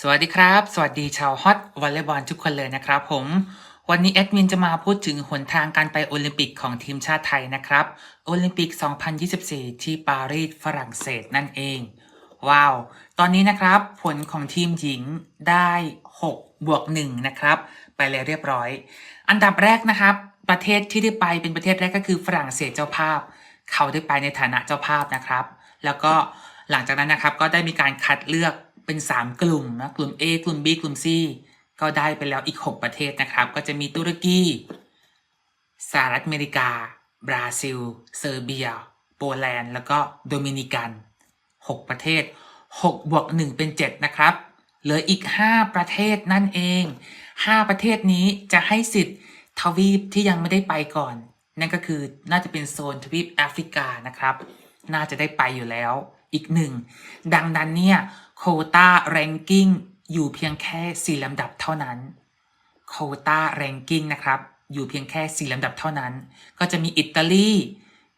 สวัสดีครับ สวัสดีชาวฮอตวอลเลย์บอลทุกคนเลยนะครับผม วันนี้แอดมินจะมาพูดถึงหนทางการไปโอลิมปิกของทีมชาติไทยนะครับ โอลิมปิก 2024 ที่ปารีสฝรั่งเศสนั่นเอง ว้าว ตอนนี้นะครับ ผลของทีมหญิงได้ 6 บวก 1 นะครับ ไปเลยเรียบร้อย อันดับแรกนะครับ ประเทศที่ได้ไปเป็นประเทศแรกก็คือฝรั่งเศสเจ้าภาพ เขาได้ไปในฐานะเจ้าภาพนะครับ แล้วก็หลังจากนั้นนะครับก็ได้มีการคัดเลือก เป็น 3 กลุ่มนะกลุ่ม A กลุ่ม B กลุ่ม C ก็ได้ไปแล้วอีก 6 ประเทศนะครับ ก็จะมีตุรกีสหรัฐอเมริกา บราซิล เซอร์เบีย โปแลนด์ แล้วก็โดมินิกัน 6 ประเทศ6บวก1เป็น 7 นะครับ เหลืออีก 5 ประเทศนั่นเอง 5 ประเทศนี้จะให้สิทธิ์ทวีปที่ยังไม่ได้ไปก่อน นั่นก็คือน่าจะเป็นโซนทวีปแอฟริกานะครับ น่าจะได้ไปอยู่แล้วอีกหนึ่ง ดังนั้นเนี่ยโควตาแรงกิ้งอยู่เพียงแค่4ลำดับเท่านั้นโควตาแรงกิ้งนะครับอยู่เพียงแค่4ลำดับเท่านั้น ก็จะมีอิตาลี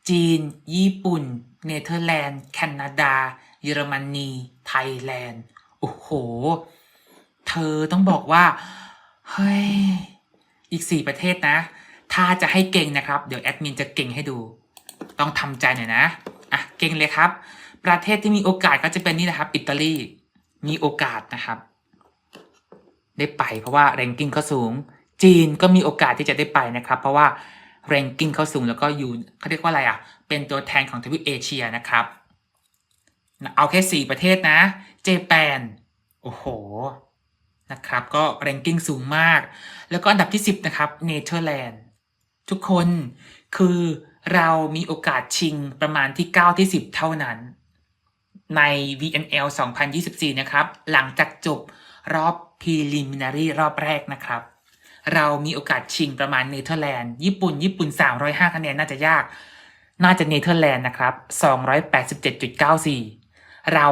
จีน ญี่ปุ่น เนเธอร์แลนด์ แคนาดา เยอรมนี ไทยแลนด์ โอ้โห เธอต้องบอกว่า เฮ้ย อีก4ประเทศนะ ถ้าจะให้เก่งนะครับ เดี๋ยวแอดมินจะเก่งให้ดู ต้องทำใจหน่อยนะ เก่งเลยครับ ประเทศที่มีโอกาสก็จะเป็นนี่นะครับอิตาลีมีโอกาสนะครับ ได้ไปเพราะว่าแรงกิ้งเขาสูง จีนก็มีโอกาสที่จะได้ไปนะครับ เพราะว่าแรงกิ้งเขาสูงแล้วก็อยู่เขาเรียกว่าอะไรอะ เป็นตัวแทนของทวีปเอเชียนะครับ เอาแค่สี่ประเทศนะ เจแปนโอ้โหนะครับ ก็แรงกิ้งสูงมาก แล้วก็อันดับที่ 10 นะครับเนเธอร์แลนด์ทุกคนคือ เรามีโอกาสชิงประมาณที่ 9 ที่ 10 เท่านั้น ใน VNL 2024 นะครับ หลังจากจบรอบ preliminary รอบแรกนะครับ เรามีโอกาสชิงประมาณเนเธอร์แลนด์ญี่ปุ่น ญี่ปุ่น 305 คะแนนน่าจะยาก น่าจะเนเธอร์แลนด์นะครับ 287.94 เรา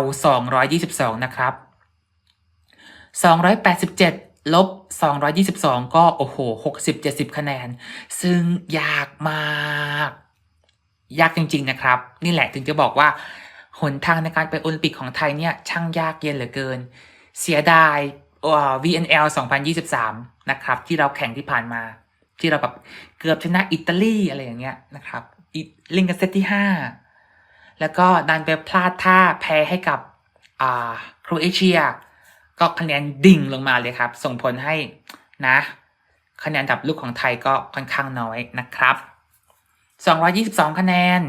222 นะครับ 287ลบ 222 ก็ โอ้โห 60 70 คะแนน ซึ่งยากมาก ยากจริง ๆ นะครับ นี่แหละถึงจะบอกว่าหนทางในการไปโอลิมปิกของไทยเนี่ยช่างยากเย็นเหลือเกิน เสียดายเอ่อ VNL 2023 นะครับ ที่เราแข่งที่ผ่านมา ที่เราแบบเกือบชนะอิตาลีอะไรอย่างเงี้ยนะครับอีลิงกันเซตที่ 5 แล้วก็ดันไปพลาดท่าแพ้ให้กับโครเอเชีย ก็คะแนนดิ่งลงมาเลยครับ ส่งผลให้นะคะแนนอันดับลูกของไทยก็ค่อนข้างน้อยนะครับ 222 คะแนน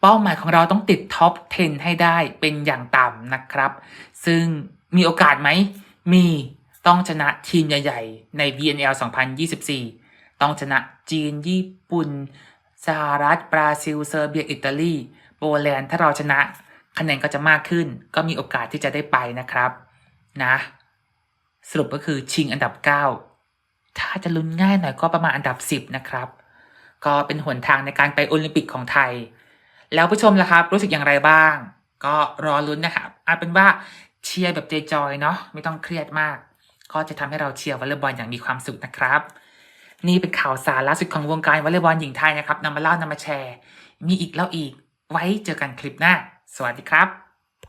เป้าหมายของเราต้องติดท็อป 10 ให้ได้เป็นอย่างต่ำนะครับ ซึ่งมีโอกาสไหม มีต้องชนะทีมใหญ่ ๆ ใน VNL 2024 ต้องชนะจีนญี่ปุ่นสหรัฐบราซิลเซอร์เบียอิตาลีโปแลนด์ถ้าเราชนะคะแนนก็จะมากขึ้น ก็มีโอกาสที่จะได้ไปนะครับนะสรุปก็คือชิงอันดับ 9 ถ้าจะลุ้นง่ายหน่อยก็ประมาณอันดับ 10 นะครับ ก็เป็นหนทางในการไปโอลิมปิกของไทย แล้วผู้ชมล่ะครับ รู้สึกอย่างไรบ้าง ก็รอลุ้นนะครับอาเป็นว่าเชียร์แบบจจอยเนาะไม่ต้องเครียดมาก ก็จะทำให้เราเชียร์วอลเลย์บอลอย่างมีความสุขนะครับ นี่เป็นข่าวสารล่าสุดของวงการวอลเลย์บอลหญิงไทยนะครับนำมาเล่านำมาแชร์ มีอีกแล้วอีก ไว้เจอกันคลิปหน้า สวัสดีครับ